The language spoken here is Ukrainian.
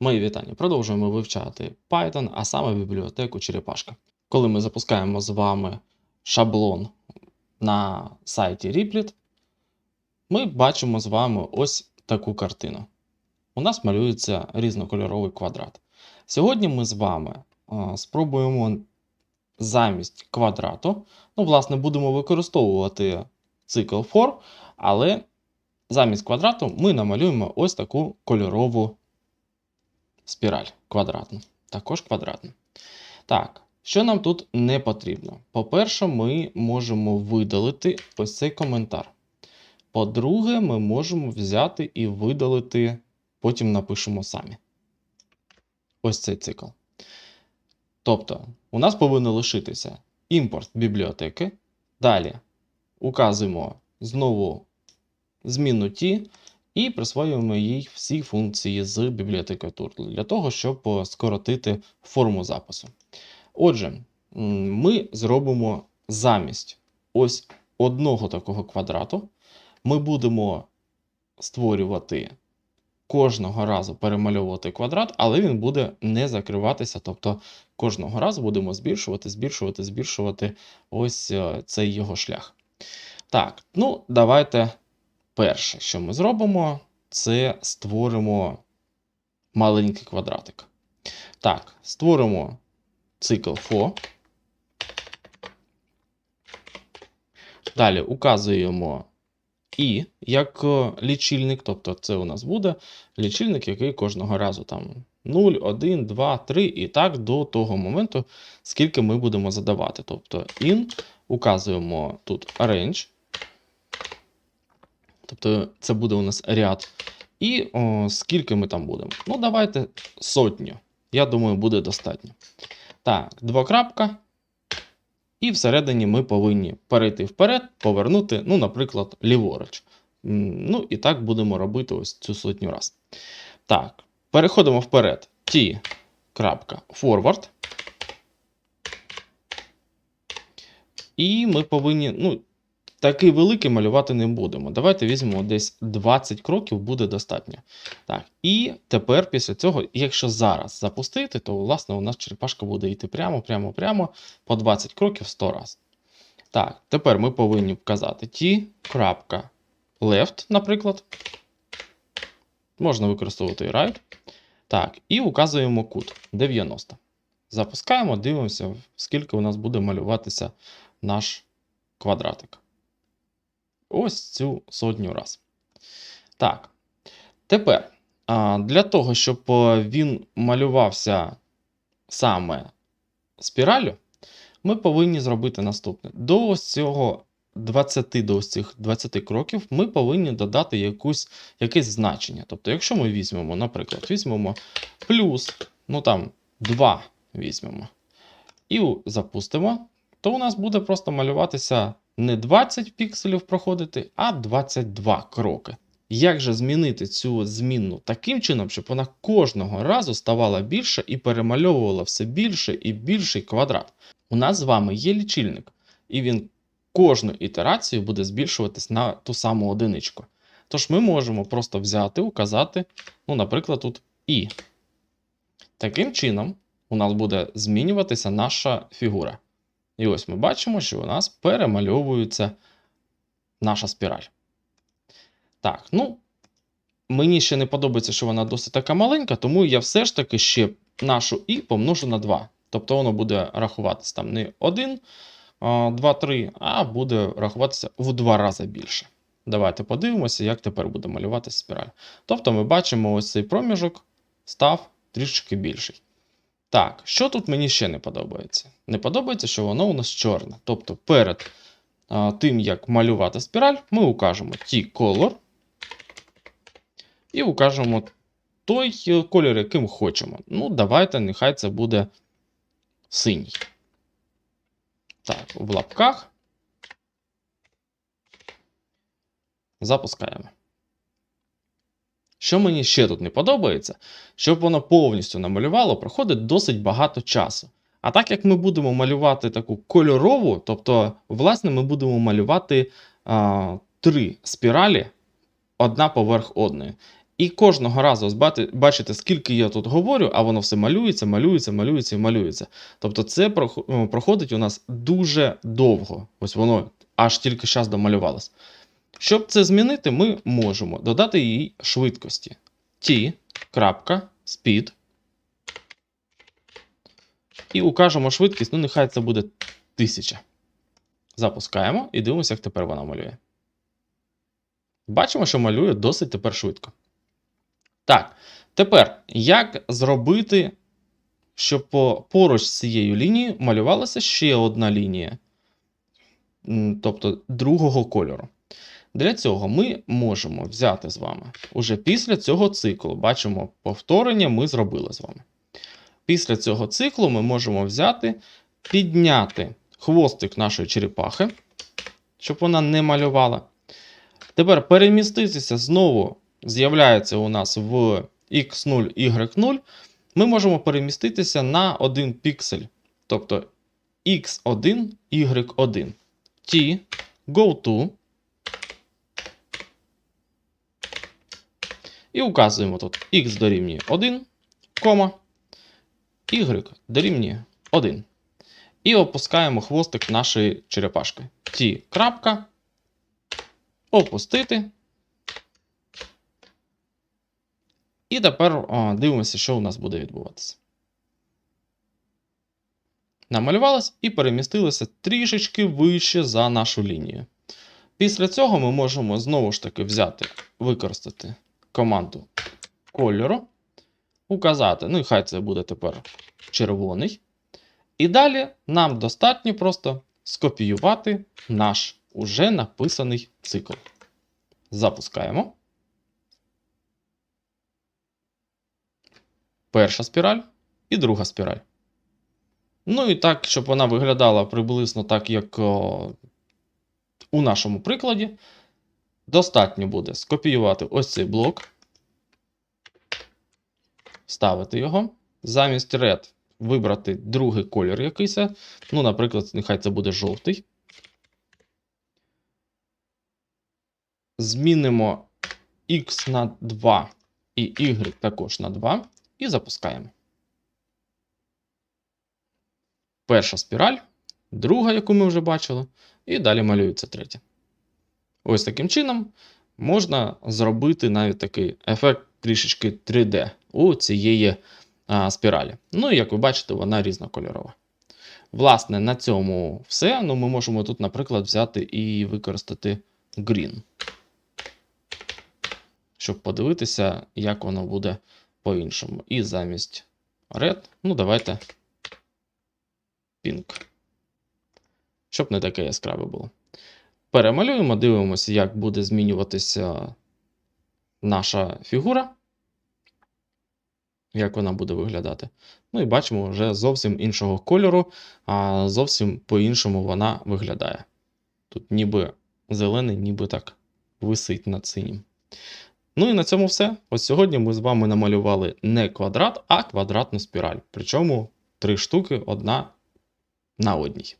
Мої вітання. Продовжуємо вивчати Python, а саме бібліотеку Черепашка. Коли ми запускаємо з вами шаблон на сайті Replit, ми бачимо з вами ось таку картину. У нас малюється різнокольоровий квадрат. Сьогодні ми з вами спробуємо замість квадрату, ну, власне, будемо використовувати цикл for, але замість квадрату ми намалюємо ось таку кольорову спіраль квадратну. Також квадратну. Так, що нам тут не потрібно? По-перше, ми можемо видалити ось цей коментар. По-друге, ми можемо взяти і видалити, потім напишемо самі. Ось цей цикл. Тобто, у нас повинно лишитися імпорт бібліотеки. Далі указуємо знову зміну ті і присвоюємо їй всі функції з бібліотекою Turtle для того, щоб е, скоротити форму запису. Отже, ми зробимо замість ось одного такого квадрату. Ми будемо створювати кожного разу перемальовувати квадрат, але він буде не закриватися. Тобто кожного разу будемо збільшувати, збільшувати, збільшувати ось е, цей його шлях. Так, ну давайте перше, що ми зробимо, це створимо маленький квадратик. Так, створимо цикл for. Далі указуємо і як е, лічильник, тобто це у нас буде лічильник, який кожного разу там 0, 1, 2, 3 і так до того моменту, скільки ми будемо задавати. Тобто in, указуємо тут range, тобто це буде у нас ряд. І о, скільки ми там будемо? Ну, давайте сотню. Я думаю, буде достатньо. Так, двокрапка. І всередині ми повинні перейти вперед, повернути, ну, наприклад, ліворуч. Ну, і так будемо робити ось цю сотню раз. Так, переходимо вперед. T. крапка forward. І ми повинні, ну, такий великий малювати не будемо. Давайте візьмемо десь 20 кроків буде достатньо. Так, і тепер після цього, якщо зараз запустити, то власне у нас черепашка буде йти прямо, прямо, прямо по 20 кроків 100 раз. Так, тепер ми повинні вказати t. крапка left, наприклад. Можна використовувати і right. Так, і указуємо кут 90. Запускаємо, дивимося, скільки у нас буде малюватися наш квадратик. Ось цю сотню раз. Так. Тепер, для того, щоб е, він малювався саме спіралю, ми повинні зробити наступне. До ось цього 20 до ось цих 20 кроків ми повинні додати якусь, якесь значення. Тобто, якщо ми візьмемо, наприклад, візьмемо плюс, ну там 2 візьмемо, і запустимо, то у нас буде просто малюватися не 20 пікселів проходити, а 22 кроки. Як же змінити цю змінну таким чином, щоб вона кожного разу ставала більше і перемальовувала все більше і більший квадрат? У нас з вами є лічильник, і він кожну ітерацію буде збільшуватись на ту саму одиничку. Тож ми можемо просто взяти, указати, ну, наприклад, тут і. Таким чином, у нас буде змінюватися наша фігура. І ось ми бачимо, що у нас перемальовується наша спіраль. Так, ну, мені ще не подобається, що вона досить така маленька, тому я все ж таки ще нашу і помножу на 2. Тобто воно буде рахуватися там не 1, 2, 3, а буде рахуватися в 2 рази більше. Давайте подивимося, як тепер буде малюватися спіраль. Тобто ми бачимо ось цей проміжок став трішки більший. Так, що тут мені ще не подобається? Не подобається, що воно у нас чорне. Тобто перед а, тим, як малювати спіраль, ми укажемо T-color і укажемо той е, колір, яким хочемо. Ну, давайте, нехай це буде синій. Так, в лапках. Запускаємо. Що мені ще тут не подобається, щоб воно повністю намалювало, проходить досить багато часу. А так як ми будемо малювати таку кольорову, тобто, власне, ми будемо малювати а, три спіралі одна поверх одної. І кожного разу бачите, скільки я тут говорю, а воно все малюється, малюється, малюється і малюється. Тобто це проходить у нас дуже довго. Ось воно аж тільки зараз домалювалось. Щоб це змінити, ми можемо додати їй швидкості. T.speed. І укажемо швидкість, ну нехай це буде 1000. Запускаємо і дивимося, як тепер вона малює. Бачимо, що малює досить тепер швидко. Так, тепер як зробити, щоб поруч з цією лінією малювалася ще одна лінія, тобто другого кольору. Для цього ми можемо взяти з вами уже після цього циклу. Бачимо, повторення ми зробили з вами. Після цього циклу ми можемо взяти, підняти хвостик нашої черепахи, щоб вона не малювала. Тепер переміститися знову з'являється у нас в x0, y0. Ми можемо переміститися на один піксель. Тобто x1, y1. T, go to. І указуємо тут x дорівнює 1, кома, y дорівнює 1. І опускаємо хвостик нашої черепашки. T, крапка, опустити. І тепер о, дивимося, що у нас буде відбуватися. Намалювалось і перемістилося трішечки вище за нашу лінію. Після цього ми можемо знову ж таки взяти, використати команду кольору, указати, ну і хай це буде тепер червоний. І далі нам достатньо просто скопіювати наш уже написаний цикл. Запускаємо. Перша спіраль і друга спіраль. Ну і так, щоб вона виглядала приблизно так, як о, у нашому прикладі. Достатньо буде скопіювати ось цей блок, вставити його. Замість red вибрати другий колір якийсь. Ну, наприклад, нехай це буде жовтий. Змінимо x на 2 і y також на 2. І запускаємо. Перша спіраль, друга, яку ми вже бачили, і далі малюється третя. Ось таким чином можна зробити навіть такий ефект трішечки 3D у цієї а, спіралі. Ну і як ви бачите, вона різнокольорова. Власне, на цьому все. Ну, ми можемо тут, наприклад, взяти і використати Green, щоб подивитися, як воно буде по-іншому. І замість red, ну, давайте pink. Щоб не таке яскраве було. Перемалюємо, дивимося, як буде змінюватися наша фігура. Як вона буде виглядати. Ну і бачимо вже зовсім іншого кольору, а зовсім по-іншому вона виглядає. Тут ніби зелений, ніби так висить над синім. Ну і на цьому все. Ось сьогодні ми з вами намалювали не квадрат, а квадратну спіраль. Причому три штуки одна на одній.